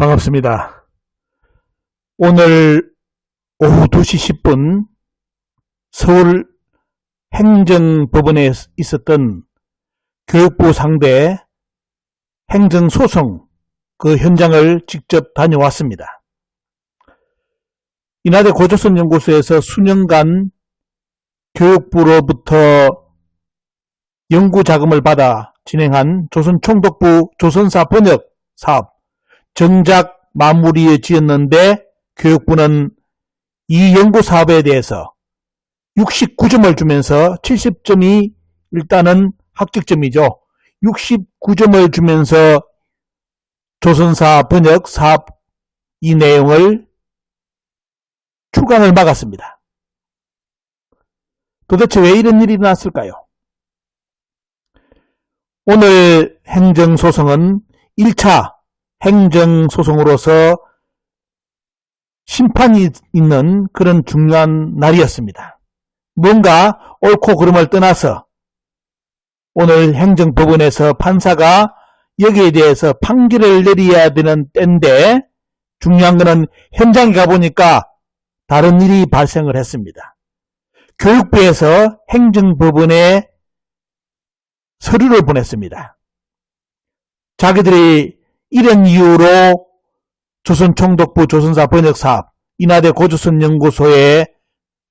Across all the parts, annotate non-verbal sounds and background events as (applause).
반갑습니다. 오늘 오후 2시 10분 서울 행정법원에 있었던 교육부 상대 행정소송 그 현장을 직접 다녀왔습니다. 이나대 고조선 연구소에서 수년간 교육부로부터 연구 자금을 받아 진행한 조선 총독부 조선사 번역 사업 정작 마무리에 지었는데 교육부는 이 연구 사업에 대해서 69점을 주면서 70점이 일단은 합격점이죠. 69점을 주면서 조선사 번역 사업 이 내용을 출간을 막았습니다. 도대체 왜 이런 일이 났을까요? 오늘 행정소송은 1차 행정소송으로서 심판이 있는 그런 중요한 날이었습니다. 뭔가 옳고 그름을 떠나서 오늘 행정법원에서 판사가 여기에 대해서 판결을 내려야 되는 때인데 중요한 것은 현장에 가보니까 다른 일이 발생을 했습니다. 교육부에서 행정법원에 서류를 보냈습니다. 자기들이 이런 이유로 조선총독부 조선사 번역사업, 인하대 고조선 연구소의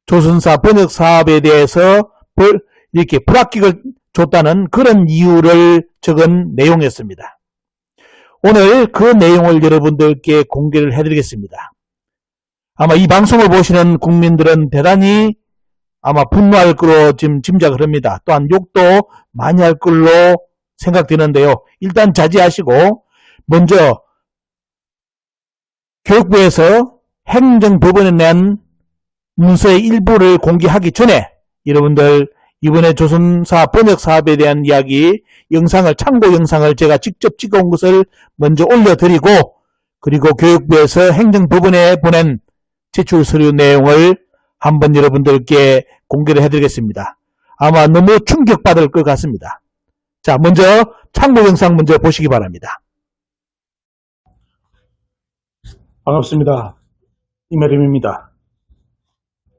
조선사 번역사업에 대해서 벌- 이렇게 불합격을 줬다는 그런 이유를 적은 내용이었습니다. 오늘 그 내용을 여러분들께 공개를 해드리겠습니다. 아마 이 방송을 보시는 국민들은 대단히 아마 분노할 거로 지금 짐작을 합니다. 또한 욕도 많이 할 걸로 생각되는데요. 일단 자제하시고 먼저 교육부에서 행정법원에 낸 문서의 일부를 공개하기 전에 여러분들 이번에 조선사 번역 사업에 대한 이야기 영상을 참고 영상을 제가 직접 찍어온 것을 먼저 올려드리고 그리고 교육부에서 행정법원에 보낸 제출 서류 내용을 한번 여러분들께 공개를 해드리겠습니다. 아마 너무 충격받을 것 같습니다. 자, 먼저 참고 영상 먼저 보시기 바랍니다. 반갑습니다. 이메림입니다.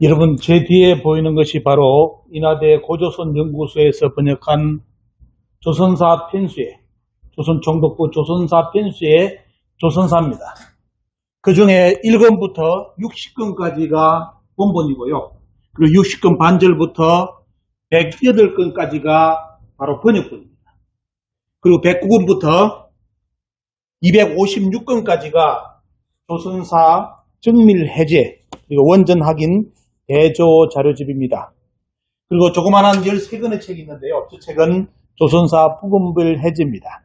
여러분, 제 뒤에 보이는 것이 바로 인하대 고조선 연구소에서 번역한 조선사 편수의, 조선 총독부 조선사 편수의 조선사입니다. 그 중에 1권부터 60권까지가 본본이고요. 그리고 60권 반절부터 108건까지가 바로 번역본입니다. 그리고 109권부터 256건까지가 조선사 정밀 해제, 그리고 원전 확인 대조 자료집입니다. 그리고 조그마한 13권의 책이 있는데요. 저 책은 조선사 부분별 해제입니다.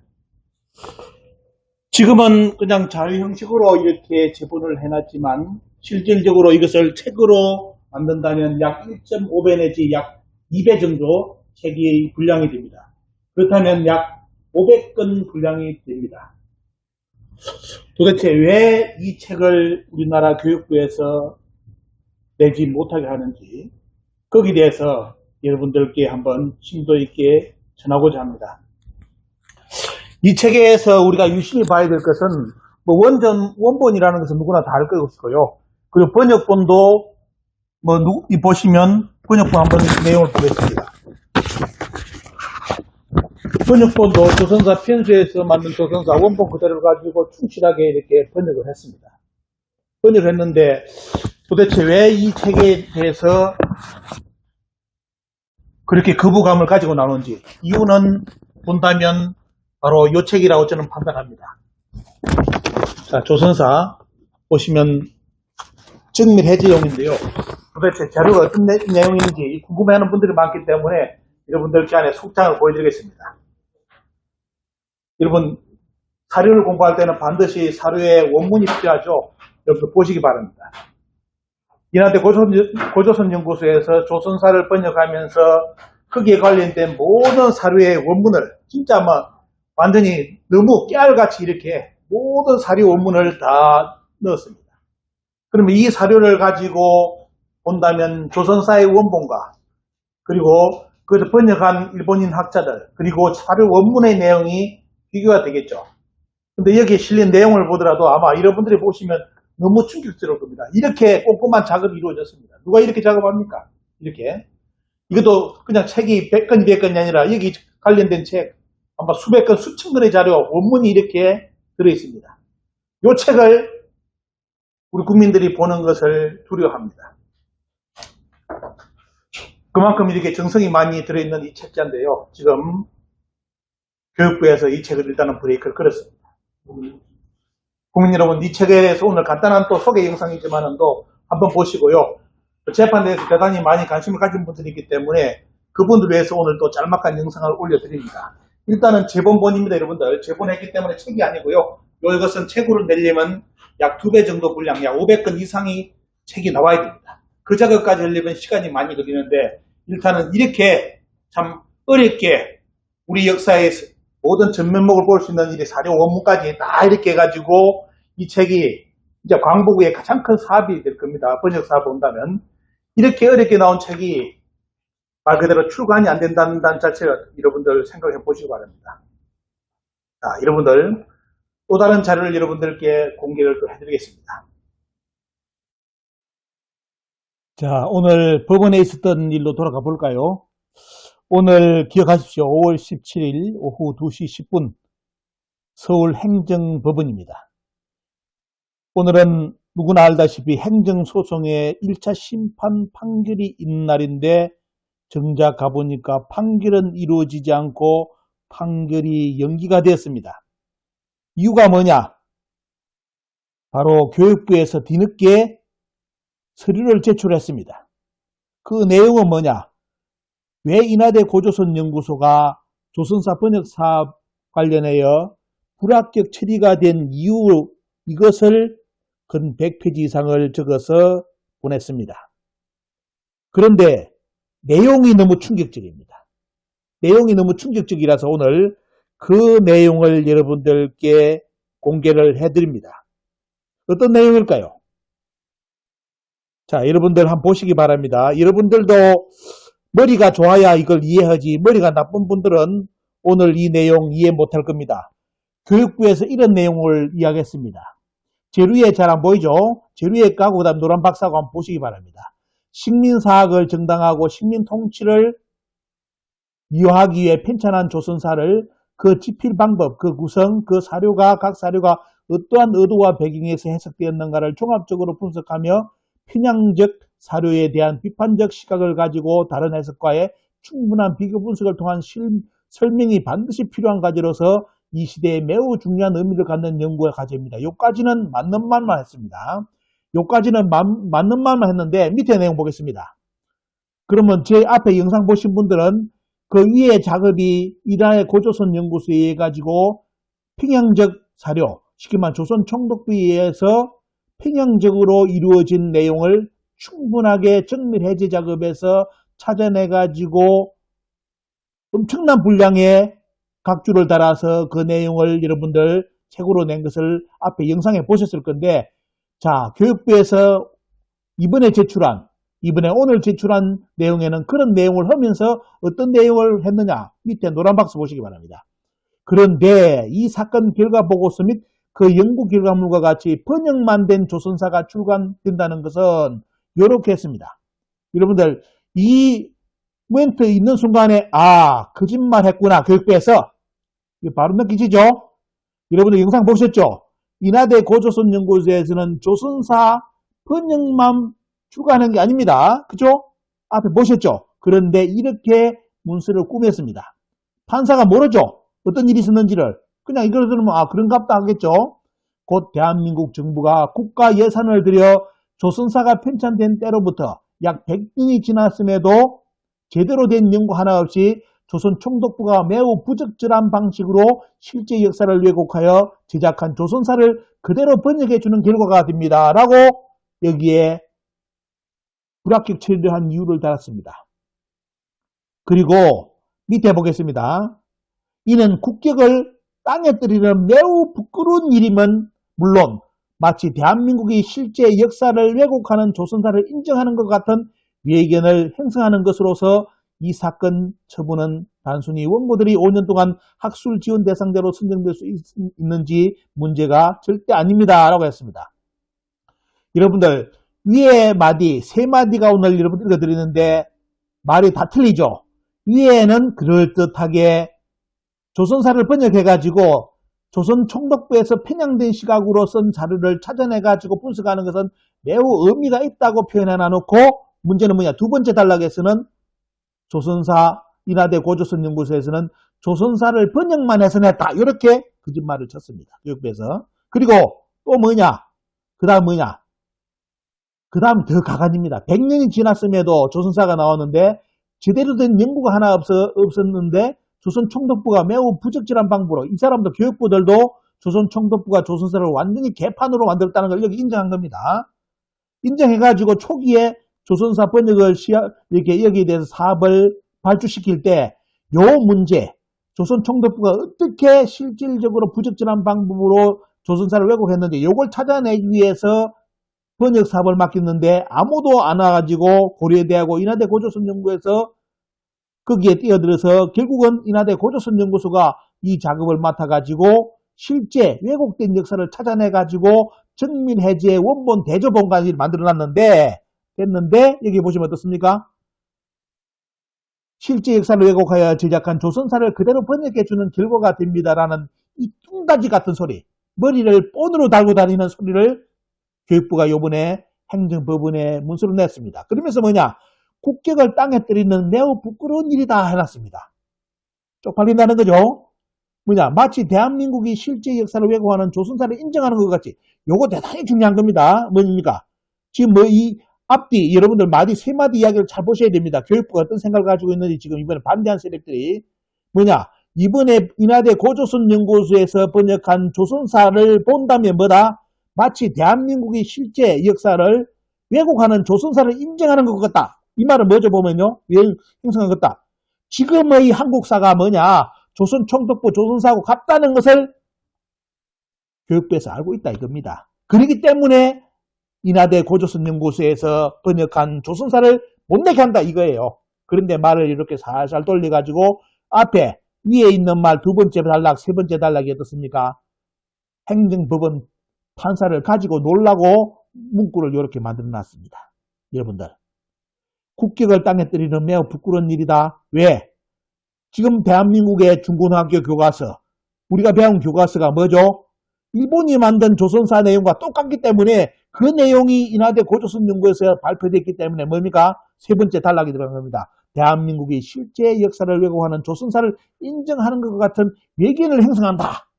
지금은 그냥 자유 형식으로 이렇게 제본을 해놨지만 실질적으로 이것을 책으로 만든다면 약 1.5배 내지 약 2배 정도 책이 분량이 됩니다. 그렇다면 약 500건 분량이 됩니다. 도대체 왜 이 책을 우리나라 교육부에서 내지 못하게 하는지 거기에 대해서 여러분들께 한번 심도 있게 전하고자 합니다. 이 책에서 우리가 유심히 봐야 될 것은 뭐 원전 원본이라는 것은 누구나 다 알 것이고요. 그리고 번역본도 뭐 보시면 번역본 한번 내용을 보겠습니다. 번역본 도 조선사 편수에서 만든 조선사 원본 그대로 가지고 충실하게 이렇게 번역을 했습니다. 번역을 했는데 도대체 왜 이 책에 대해서 그렇게 거부감을 가지고 나오는지 이유는 본다면 바로 이 책이라고 저는 판단합니다. 자, 조선사 보시면 정밀 해제용인데요. 도대체 자료가 어떤 내, 내용인지 궁금해하는 분들이 많기 때문에 여러분들께 안에 속장을 보여드리겠습니다. 여러분 사료를 공부할 때는 반드시 사료의 원문이 필요하죠. 여러분 보시기 바랍니다. 이나대 고조선, 고조선 연구소에서 조선사를 번역하면서 거기에 관련된 모든 사료의 원문을 진짜 뭐 완전히 너무 깨알같이 이렇게 모든 사료 원문을 다 넣었습니다. 그러면 이 사료를 가지고 본다면 조선사의 원본과 그리고 그것을 번역한 일본인 학자들 그리고 사료 원문의 내용이 비교가 되겠죠. 근데 여기에 실린 내용을 보더라도 아마 여러분들이 보시면 너무 충격스러울 겁니다. 이렇게 꼼꼼한 작업이 이루어졌습니다. 누가 이렇게 작업합니까? 이렇게. 이것도 그냥 책이 100건, 200건이 아니라 여기 관련된 책, 아마 수백 건, 수천 건의 자료, 원문이 이렇게 들어있습니다. 이 책을 우리 국민들이 보는 것을 두려워합니다. 그만큼 이렇게 정성이 많이 들어있는 이 책자인데요. 지금 교육부에서 이 책을 일단은 브레이크를 걸었습니다. 국민 여러분, 이 책에 대해서 오늘 간단한 또 소개 영상이지만은 또 한번 보시고요. 재판에 대해서 대단히 많이 관심을 가진 분들이 있기 때문에 그분들 위해서 오늘 또 짤막한 영상을 올려드립니다. 일단은 재본본입니다, 여러분들. 재본했기 때문에 책이 아니고요. 요 이것은 책으로 내려면 약 두 배 정도 분량, 약 500건 이상이 책이 나와야 됩니다. 그 작업까지 하려면 시간이 많이 걸리는데 일단은 이렇게 참 어렵게 우리 역사의 모든 전면목을 볼 수 있는 이 사료 원문까지 다 이렇게 해가지고 이 책이 이제 광복의 가장 큰 사업이 될 겁니다. 번역 사업 본다면 이렇게 어렵게 나온 책이 말 그대로 출간이 안 된다는 자체를 여러분들 생각해 보시기 바랍니다. 자, 여러분들 또 다른 자료를 여러분들께 공개를 또 해드리겠습니다. 자, 오늘 법원에 있었던 일로 돌아가 볼까요? 오늘 기억하십시오. 5월 17일 오후 2시 10분 서울 행정법원입니다. 오늘은 누구나 알다시피 행정소송의 1차 심판 판결이 있는 날인데 정작 가보니까 판결은 이루어지지 않고 판결이 연기가 되었습니다. 이유가 뭐냐? 바로 교육부에서 뒤늦게 서류를 제출했습니다. 그 내용은 뭐냐? 왜 인하대 고조선 연구소가 조선사 번역 사업 관련하여 불합격 처리가 된 이유 이것을 근 100페이지 이상을 적어서 보냈습니다. 그런데 내용이 너무 충격적입니다. 내용이 너무 충격적이라서 오늘 그 내용을 여러분들께 공개를 해드립니다. 어떤 내용일까요? 자, 여러분들 한번 보시기 바랍니다. 여러분들도 머리가 좋아야 이걸 이해하지 머리가 나쁜 분들은 오늘 이 내용 이해 못할 겁니다. 교육부에서 이런 내용을 이야기했습니다. 재료에 잘 안 보이죠? 재료에 까고 그다음 노란 박사고 한번 보시기 바랍니다. 식민사학을 정당하고 식민 통치를 미화하기 위해 편찬한 조선사를 그 집필 방법, 그 구성, 그 사료가 각 사료가 어떠한 의도와 배경에서 해석되었는가를 종합적으로 분석하며 편향적 사료에 대한 비판적 시각을 가지고 다른 해석과의 충분한 비교 분석을 통한 실, 설명이 반드시 필요한 과제로서 이 시대에 매우 중요한 의미를 갖는 연구의 과제입니다. 요까지는 맞는 말만 했습니다. 요까지는 마, 맞는 말만 했는데 밑에 내용 보겠습니다. 그러면 제 앞에 영상 보신 분들은 그 위에 작업이 이란의 고조선 연구소에 의해 가지고 평양적 사료, 말하면 조선 총독부에 의해서 평양적으로 이루어진 내용을 충분하게 정밀 해제 작업에서 찾아내 가지고 엄청난 분량의 각주를 달아서 그 내용을 여러분들 책으로 낸 것을 앞에 영상에 보셨을 건데 자 교육부에서 이번에 제출한 이번에 오늘 제출한 내용에는 그런 내용을 하면서 어떤 내용을 했느냐 밑에 노란 박스 보시기 바랍니다. 그런데 이 사건 결과 보고서 및 그 연구 결과물과 같이 번역만 된 조선사가 출간된다는 것은 이렇게 했습니다. 여러분들 이 멘트 있는 순간에 아 거짓말 했구나 교육부에서 바로 느끼시죠? 여러분들 영상 보셨죠? 인하대 고조선 연구소에서는 조선사 번역만 추가하는 게 아닙니다. 그죠? 앞에 보셨죠? 그런데 이렇게 문서를 꾸몄습니다. 판사가 모르죠? 어떤 일이 있었는지를. 그냥 이걸 들으면 아 그런갑다 하겠죠? 곧 대한민국 정부가 국가 예산을 들여 조선사가 편찬된 때로부터 약 100년이 지났음에도 제대로 된 연구 하나 없이 조선 총독부가 매우 부적절한 방식으로 실제 역사를 왜곡하여 제작한 조선사를 그대로 번역해 주는 결과가 됩니다. 라고 여기에 불합격 처리한 이유를 달았습니다. 그리고 밑에 보겠습니다. 이는 국격을 땅에 떨이는 매우 부끄러운 일이면 물론 마치 대한민국이 실제 역사를 왜곡하는 조선사를 인정하는 것 같은 외견을 행성하는 것으로서 이 사건 처분은 단순히 원고들이 5년 동안 학술 지원 대상자로 선정될 수 있, 있는지 문제가 절대 아닙니다. 라고 했습니다. 여러분들, 위에 마디, 세 마디가 오늘 여러분 읽어드리는데 말이 다 틀리죠? 위에는 그럴듯하게 조선사를 번역해가지고 조선 총독부에서 편향된 시각으로 쓴 자료를 찾아내가지고 분석하는 것은 매우 의미가 있다고 표현해 놔놓고 문제는 뭐냐? 두 번째 단락에서는 조선사 인하대 고조선 연구소에서는 조선사를 번역만 해서 냈다. 이렇게 거짓말을 쳤습니다. 교육부에서. 그리고 또 뭐냐? 그 다음 뭐냐? 그 다음 더 가관입니다. 100년이 지났음에도 조선사가 나왔는데 제대로 된 연구가 하나 없, 없었는데 조선 총독부가 매우 부적절한 방법으로 이 사람도 교육부들도 조선 총독부가 조선사를 완전히 개판으로 만들었다는 걸 여기 인정한 겁니다. 인정해가지고 초기에 조선사 번역을 시야, 이렇게 여기에 대해서 사업을 발주시킬 때 요 문제, 조선 총독부가 어떻게 실질적으로 부적절한 방법으로 조선사를 왜곡했는지 요걸 찾아내기 위해서 번역 사업을 맡겼는데 아무도 안 와가지고 고려대하고 인하대 고조선 연구에서 거기에 뛰어들어서 결국은 인하대 고조선 연구소가 이 작업을 맡아가지고 실제 왜곡된 역사를 찾아내가지고 정밀해제 원본 대조본관을 만들어놨는데 됐는데 여기 보시면 어떻습니까? 실제 역사를 왜곡하여 제작한 조선사를 그대로 번역해주는 결과가 됩니다라는 이 뚱다지 같은 소리 머리를 본으로 달고 다니는 소리를 교육부가 요번에 행정법원에 문서를 냈습니다. 그러면서 뭐냐? 국격을 땅에 때리는 매우 부끄러운 일이다 해놨습니다. 쪽팔린다는 거죠. 뭐냐? 마치 대한민국이 실제 역사를 왜곡하는 조선사를 인정하는 것 같이 요거 대단히 중요한 겁니다. 뭡니까? 지금 뭐 이 앞뒤 여러분들 마디 세 마디 이야기를 잘 보셔야 됩니다. 교육부가 어떤 생각을 가지고 있는지 지금 이번에 반대한 세력들이 뭐냐? 이번에 인하대 고조선 연구소에서 번역한 조선사를 본다면 뭐다? 마치 대한민국이 실제 역사를 왜곡하는 조선사를 인정하는 것 같다. 이 말은 뭐죠 보면요. 같다. 지금의 한국사가 뭐냐. 조선 총독부 조선사하고 같다는 것을 교육부에서 알고 있다 이겁니다. 그렇기 때문에 인하대 고조선 연구소에서 번역한 조선사를 못 내게 한다 이거예요. 그런데 말을 이렇게 살살 돌려가지고 앞에 위에 있는 말 두 번째 단락, 세 번째 단락이 어떻습니까? 행정법원 판사를 가지고 놀라고 문구를 이렇게 만들어 놨습니다. 여러분들. 국격을 땅에 때리는 매우 부끄러운 일이다. 왜? 지금 대한민국의 중고등학교 교과서, 우리가 배운 교과서가 뭐죠? 일본이 만든 조선사 내용과 똑같기 때문에 그 내용이 인하대 고조선 연구에서 발표됐기 때문에 뭡니까? 세 번째 단락이 들어간 겁니다. 대한민국이 실제 역사를 왜곡하는 조선사를 인정하는 것 같은 외견을 형성한다.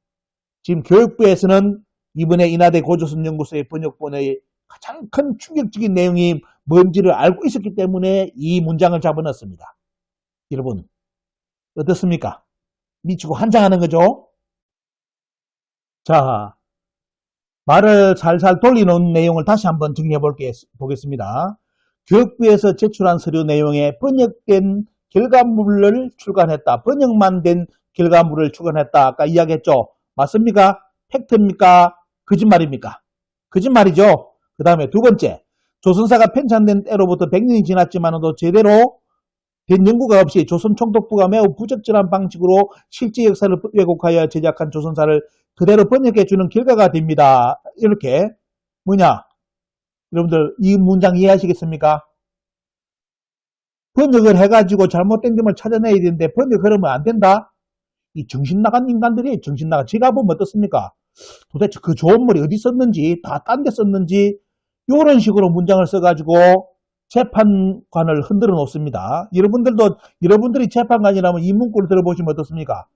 지금 교육부에서는 이번에 인하대 고조선 연구소의 번역본의 가장 큰 충격적인 내용이 뭔지를 알고 있었기 때문에 이 문장을 잡아넣습니다. 여러분 어떻습니까? 미치고 한장하는 거죠? 자, 말을 살살 돌리는 내용을 다시 한번 정리해 보겠습니다. 교육부에서 제출한 서류 내용에 번역된 결과물을 출간했다. 번역만 된 결과물을 출간했다. 아까 이야기했죠? 맞습니까? 팩트입니까? 거짓말입니까? 거짓말이죠? 그 다음에 두 번째, 조선사가 편찬된 때로부터 100년이 지났지만도 제대로 된 연구가 없이 조선 총독부가 매우 부적절한 방식으로 실제 역사를 왜곡하여 제작한 조선사를 그대로 번역해 주는 결과가 됩니다. 이렇게 뭐냐? 여러분들 이 문장 이해하시겠습니까? 번역을 해가지고 잘못된 점을 찾아내야 되는데 번역을 하면 안 된다? 이 정신 나간 인간들이 정신 나간 제가 보면 어떻습니까? 도대체 그 좋은 말이 어디 썼는지 다 딴 데 썼는지 이런 식으로 문장을 써가지고 재판관을 흔들어 놓습니다. 여러분들도 여러분들이 재판관이라면 이 문구를 들어보시면 어떻습니까?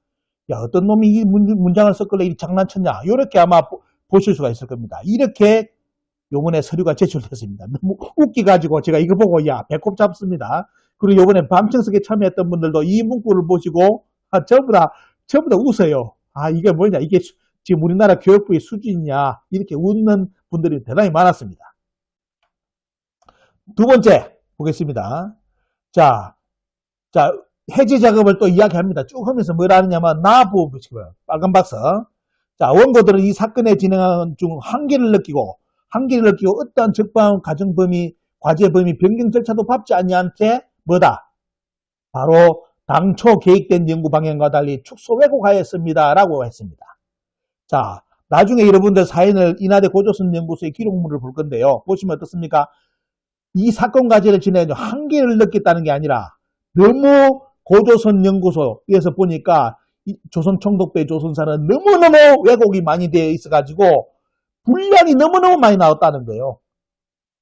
야 어떤 놈이 이 문, 장을 썼길래 이 장난쳤냐 이렇게 아마 보, 보실 수가 있을 겁니다. 이렇게 요번에 서류가 제출됐습니다. 너무 웃기가지고 제가 이거 보고 야 배꼽 잡습니다. 그리고 요번에 방청석에 참여했던 분들도 이 문구를 보시고 아, 전부 다 전부 다 웃어요. 아 이게 뭐냐 이게 지금 우리나라 교육부의 수준이냐 이렇게 웃는 분들이 대단히 많았습니다. 두 번째 보겠습니다. 자, 자 해제 작업을 또 이야기합니다. 쭉 하면서 뭐라 하느냐면 나부 보시고요. 빨간 박스. 자 원고들은 이 사건의 진행 중 한계를 느끼고 한계를 느끼고 어떠한 적방 가정 범위 과제 범위 변경 절차도 밟지 아니한 채 뭐다? 바로 당초 계획된 연구 방향과 달리 축소 왜곡하였습니다. 라고 했습니다. 자, 나중에 여러분들 사연을 인하대 고조선 연구소의 기록물을 볼 건데요. 보시면 어떻습니까? 이 사건 과제를 지내서 한계를 느꼈다는 게 아니라 너무 고조선 연구소에서 보니까 이 조선 총독배 조선사는 너무너무 왜곡이 많이 되어 있어가지고 분량이 너무너무 많이 나왔다는 거예요.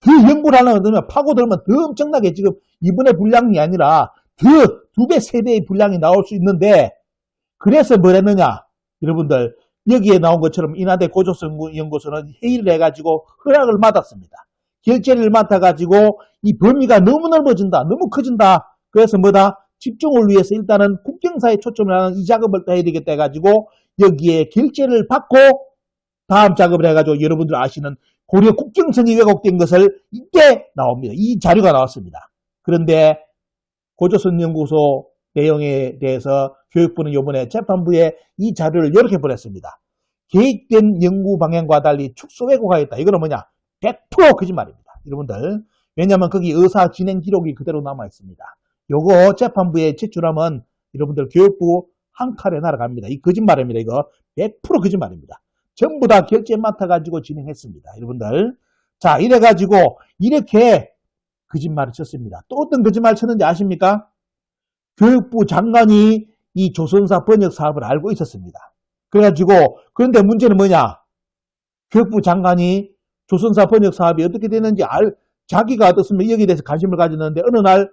그 연구를 하려면 그러면 파고들면 더 엄청나게 지금 이번에 분량이 아니라 더 두 배, 세 배의 분량이 나올 수 있는데 그래서 뭘 했느냐? 여러분들 여기에 나온 것처럼 인하대 고조선 연구소는 회의를 해가지고 허락을 받았습니다. 결제를 맡아가지고 이 범위가 너무 넓어진다. 너무 커진다. 그래서 뭐다? 집중을 위해서 일단은 국경사에 초점을 하는 이 작업을 해야 되겠다 해가지고 여기에 결제를 받고 다음 작업을 해가지고 여러분들 아시는 고려 국경선이 왜곡된 것을 이때 나옵니다. 이 자료가 나왔습니다. 그런데 고조선 연구소 내용에 대해서 교육부는 이번에 재판부에 이 자료를 이렇게 보냈습니다. 계획된 연구 방향과 달리 축소 왜곡하였다. 이거는 뭐냐? 100% 거짓말입니다. 여러분들. 왜냐하면 거기 의사 진행 기록이 그대로 남아 있습니다. 요거 재판부에 제출하면 여러분들 교육부 한 칼에 날아갑니다. 이 거짓말입니다. 이거 100% 거짓말입니다. 전부 다 결제 맡아가지고 진행했습니다. 여러분들. 자, 이래가지고 이렇게 거짓말을 쳤습니다. 또 어떤 거짓말 쳤는지 아십니까? 교육부 장관이 이 조선사 번역 사업을 알고 있었습니다. 그래가지고 그런데 문제는 뭐냐? 교육부 장관이 조선사 번역 사업이 어떻게 되는지 알 자기가 어떻습니까? 여기에 대해서 관심을 가졌는데 어느 날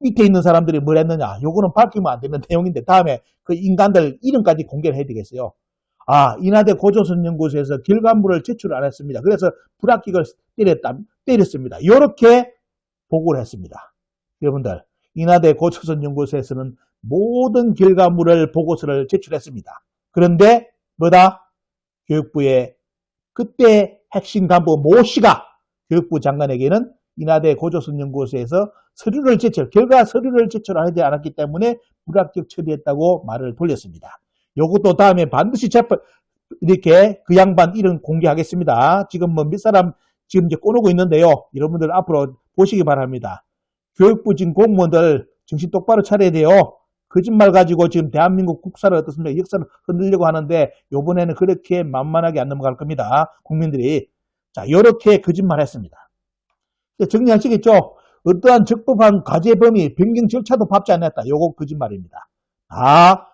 밑에 있는 사람들이 뭘 했느냐? 요거는 밝히면 안 되는 (laughs) 내용인데 다음에 그 인간들 이름까지 공개를 해야 되겠어요. 아, 인하대 고조선 연구소에서 결과물을 제출 안 했습니다. 그래서 불합격을 때렸다, 때렸습니다. 이렇게 보고를 했습니다. 여러분들, 인하대 고조선 연구소에서는 모든 결과물을 보고서를 제출했습니다. 그런데 뭐다? 교육부의 그때 핵심 간부 모 씨가 교육부 장관에게는 인하대 고조선 연구소에서 서류를 제출, 결과 서류를 제출하지 않았기 때문에 불합격 처리했다고 말을 돌렸습니다. 요것도 다음에 반드시 재판, 이렇게 그 양반 이름 공개하겠습니다. 지금 뭐몇 사람 지금 이제 꺼놓고 있는데요. 여러분들 앞으로 보시기 바랍니다. 교육부 지금 공무원들 정신 똑바로 차려야 돼요. 거짓말 가지고 지금 대한민국 국사를 어떻습니까? 역사를 흔들려고 하는데 요번에는 그렇게 만만하게 안 넘어갈 겁니다. 국민들이. 자, 요렇게 거짓말 했습니다. 정리하시겠죠? 어떠한 적법한 과제 범위, 변경 절차도 밟지 않았다. 요거 거짓말입니다. 다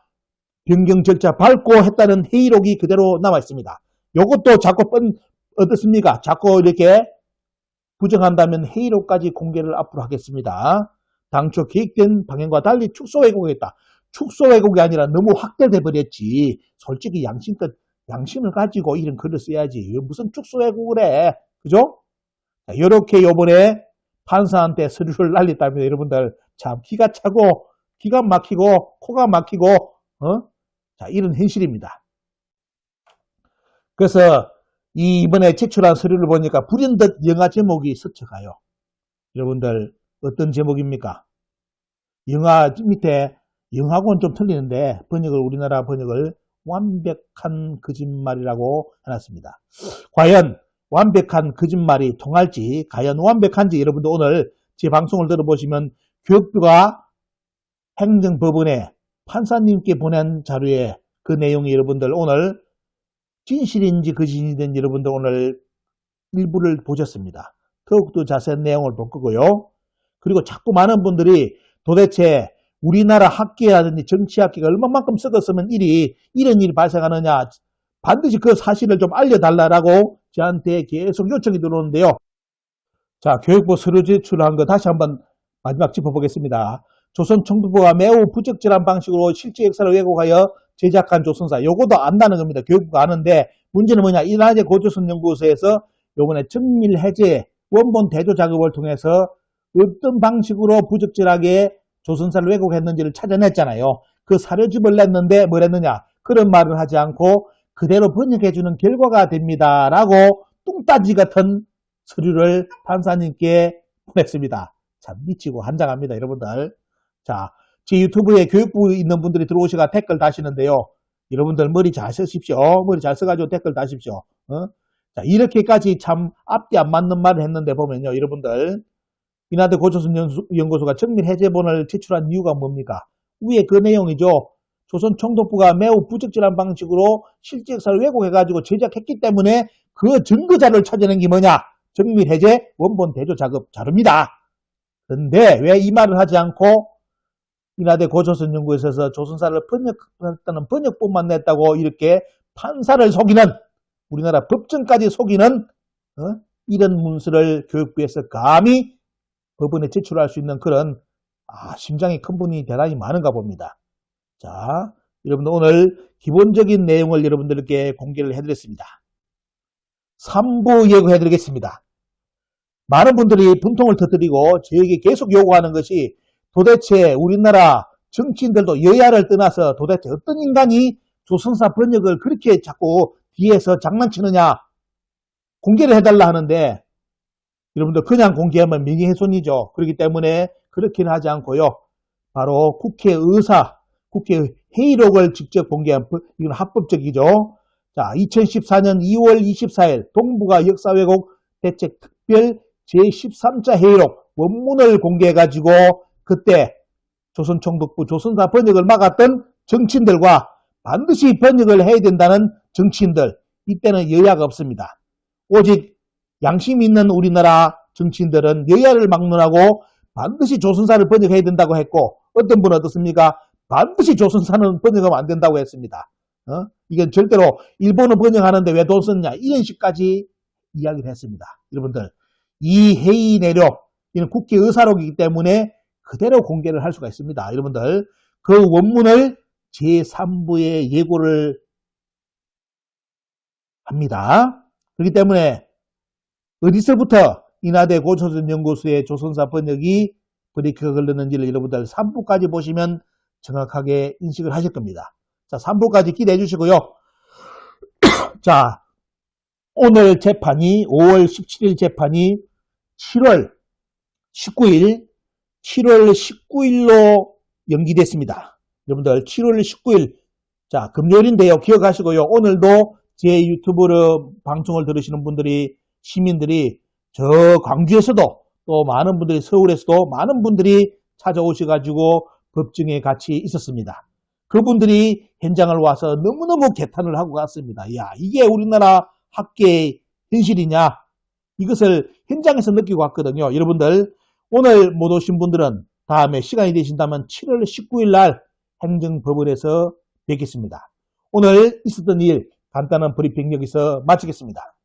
변경 절차 밟고 했다는 회의록이 그대로 남아 있습니다. 요것도 자꾸 뻔, 어떻습니까? 자꾸 이렇게 부정한다면 회의록까지 공개를 앞으로 하겠습니다. 당초 계획된 방향과 달리 축소 왜곡했다. 축소 왜곡이 아니라 너무 확대돼 버렸지. 솔직히 양심껏 양심을 가지고 이런 글을 써야지. 무슨 축소 왜곡을 해. 그죠? 이렇게 요번에 판사한테 서류를 날렸다면 여러분들 참 기가 차고 기가 막히고 코가 막히고 어? 자, 이런 현실입니다. 그래서 이 이번에 제출한 서류를 보니까 불현듯 영화 제목이 스쳐가요. 여러분들 어떤 제목입니까? 영화 밑에 영화하고는 좀 틀리는데 번역을 우리나라 번역을 완벽한 거짓말이라고 해놨습니다. 과연 완벽한 거짓말이 통할지 과연 완벽한지 여러분들 오늘 제 방송을 들어보시면 교육부가 행정법원에 판사님께 보낸 자료에 그 내용이 여러분들 오늘 진실인지 거짓인지 여러분들 오늘 일부를 보셨습니다. 더욱더 자세한 내용을 볼 거고요. 그리고 자꾸 많은 분들이 도대체 우리나라 학계라든지 정치학계가 얼마만큼 썩었으면 일이 이런 일이 발생하느냐 반드시 그 사실을 좀 알려달라고 저한테 계속 요청이 들어오는데요. 자, 교육부 서류 제출한 거 다시 한번 마지막 짚어보겠습니다. 조선 총독부가 매우 부적절한 방식으로 실제 역사를 왜곡하여 제작한 조선사. 요거도 안다는 겁니다. 교육부가 아는데 문제는 뭐냐. 이라제 고조선 연구소에서 요번에 정밀 해제 원본 대조 작업을 통해서 어떤 방식으로 부적절하게 조선사를 왜곡했는지를 찾아냈잖아요. 그 사료집을 냈는데 뭘 했느냐. 그런 말을 하지 않고 그대로 번역해주는 결과가 됩니다. 라고 뚱따지 같은 서류를 판사님께 보냈습니다. 참 미치고 한장합니다. 여러분들. 자, 제 유튜브에 교육부 있는 분들이 들어오시가 댓글 다시는데요. 여러분들 머리 잘 쓰십시오. 머리 잘 써가지고 댓글 다십시오. 어? 자, 이렇게까지 참 앞뒤 안 맞는 말을 했는데 보면요. 여러분들. 이나대 고조선 연구소가 정밀 해제본을 제출한 이유가 뭡니까? 위에 그 내용이죠. 조선 총독부가 매우 부적절한 방식으로 실제 역사를 왜곡해가지고 제작했기 때문에 그 증거 자료를 찾아낸 게 뭐냐? 정밀 해제 원본 대조 작업 자료입니다. 그런데 왜 이 말을 하지 않고 인하대 고조선 연구에서 조선사를 번역했다는 번역본만 냈다고 이렇게 판사를 속이는 우리나라 법정까지 속이는 어? 이런 문서를 교육부에서 감히 법원에 제출할 수 있는 그런 아, 심장이 큰 분이 대단히 많은가 봅니다. 자, 여러분들 오늘 기본적인 내용을 여러분들께 공개를 해드렸습니다. 3부 예고해 드리겠습니다. 많은 분들이 분통을 터뜨리고 저에게 계속 요구하는 것이 도대체 우리나라 정치인들도 여야를 떠나서 도대체 어떤 인간이 조선사 번역을 그렇게 자꾸 뒤에서 장난치느냐 공개를 해달라 하는데 여러분들 그냥 공개하면 명예훼손이죠. 그렇기 때문에 그렇게는 하지 않고요. 바로 국회 의사, 국회 회의록을 직접 공개한 법- 이건 합법적이죠. 자, 2014년 2월 24일 동북아 역사 왜곡 대책 특별 제13자 회의록 원문을 공개해 가지고 그때 조선총독부 조선사 번역을 막았던 정치인들과 반드시 번역을 해야 된다는 정치인들 이때는 여야가 없습니다. 오직 양심 있는 우리나라 정치인들은 여야를 막론하고 반드시 조선사를 번역해야 된다고 했고 어떤 분은 어떻습니까? 반드시 조선사는 번역하면 안 된다고 했습니다. 어? 이건 절대로 일본은 번역하는데 왜 돈 썼냐 이런 식까지 이야기를 했습니다. 여러분들 이 회의 내록 이는 국회 의사록이기 때문에 그대로 공개를 할 수가 있습니다. 여러분들 그 원문을 제3부에 예고를 합니다. 그렇기 때문에 어디서부터 인하대 고조선 연구소의 조선사 번역이 브레이크가 걸렸는지를 여러분들 3부까지 보시면 정확하게 인식을 하실 겁니다. 자, 3부까지 기대해 주시고요. (coughs) 자, 오늘 재판이 5월 17일 재판이 7월 19일 7월 19일로 연기됐습니다. 여러분들 7월 19일 자 금요일인데요. 기억하시고요. 오늘도 제 유튜브로 방송을 들으시는 분들이 시민들이 저 광주에서도 또 많은 분들이 서울에서도 많은 분들이 찾아오셔가지고 법정에 같이 있었습니다. 그분들이 현장을 와서 너무너무 개탄을 하고 갔습니다. 야 이게 우리나라 학계의 현실이냐 이것을 현장에서 느끼고 왔거든요. 여러분들 오늘 못 오신 분들은 다음에 시간이 되신다면 7월 19일 날 행정법원에서 뵙겠습니다. 오늘 있었던 일 간단한 브리핑 여기서 마치겠습니다.